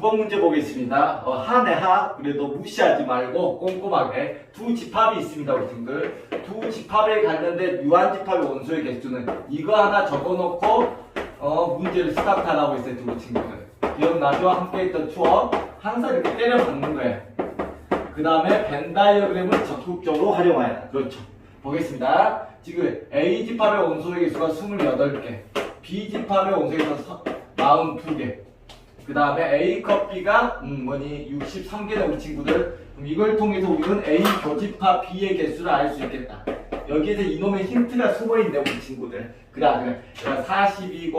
229번 문제 보겠습니다. 어, 한해 하 그래도 무시하지 말고 꼼꼼하게 두 집합이 있습니다, 우리 친구들. 두 집합에 관련된 유한 집합의 원소의 개수는 이거 하나 적어놓고 어, 문제를 스타트하라고 했어요, 두 친구들. 기억나죠? 함께 했던 추억 항상 이렇게 때려 박는 거예요. 그 다음에 벤 다이어그램을 적극적으로 활용하여라. 그렇죠. 보겠습니다. 지금 A 집합의 원소의 개수가 28개, B 집합의 원소의 개수가 42개. 그 다음에 A 컵비가 음, 뭐니 63개는 우리 친구들. 그럼 이걸 통해서 우리는 A 교집합 B의 개수를 알 수 있겠다. 여기에서 이놈의 힌트가 숨어 있네 우리 친구들. 그다 그래. 얘가 40이고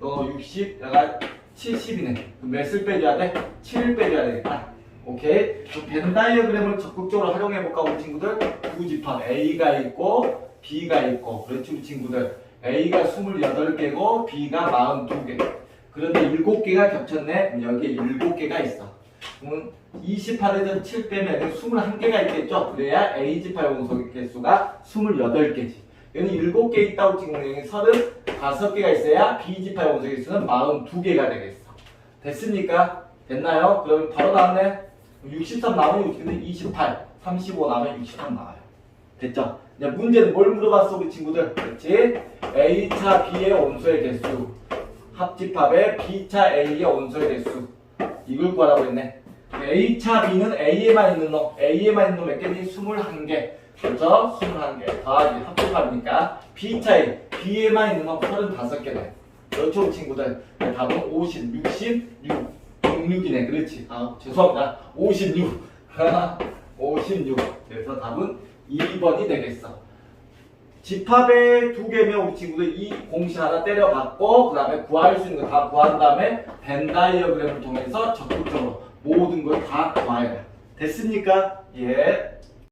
어 60, 얘가 70이네. 그럼 몇을 빼줘야 돼? 7을 빼줘야 되겠다. 오케이. 그럼 벤 다이어그램을 적극적으로 활용해 볼까 우리 친구들? 두 집합 A가 있고 B가 있고 그렇지 우리 친구들. A가 28개고 B가 42개. 그런데 7개가 겹쳤네. 여기에 7개가 있어. 그러면 28에서 7 빼면 21개가 있겠죠. 그래야 A 집합 원소 개수가 28개지. 여기는 7개 있다고 지금 여기 35개가 있어야 B 집합 원소 개수는 42개가 되겠어. 됐습니까? 됐나요? 그럼 바로 나왔네. 63 나오면 근데 28, 35 나오면 63 나와요. 됐죠? 이제 문제는 뭘 물어봤어 우리 친구들? 그렇지? A차 B의 원소의 개수 합집합의 B차 A의 원소의 개수 이걸 구하라고 했네. A차 B는 A에만 있는 놈, A에만 있는 놈 몇 개니? 21개. 그렇죠? 21개. 더하기 합집합이니까 B차 A, B에만 있는 놈 35개네. 그렇죠, 친구들. 네, 답은 50, 66, 66이네. 그렇지. 아, 죄송합니다. 56. 56. 그래서 답은 2번이 되겠어. 집합의 두 개면 우리 친구들 이 공식 하나 때려봤고 그 다음에 구할 수 있는 거 다 구한 다음에 벤 다이어그램을 통해서 적극적으로 모든 걸 다 구해야 돼. 됐습니까? 예.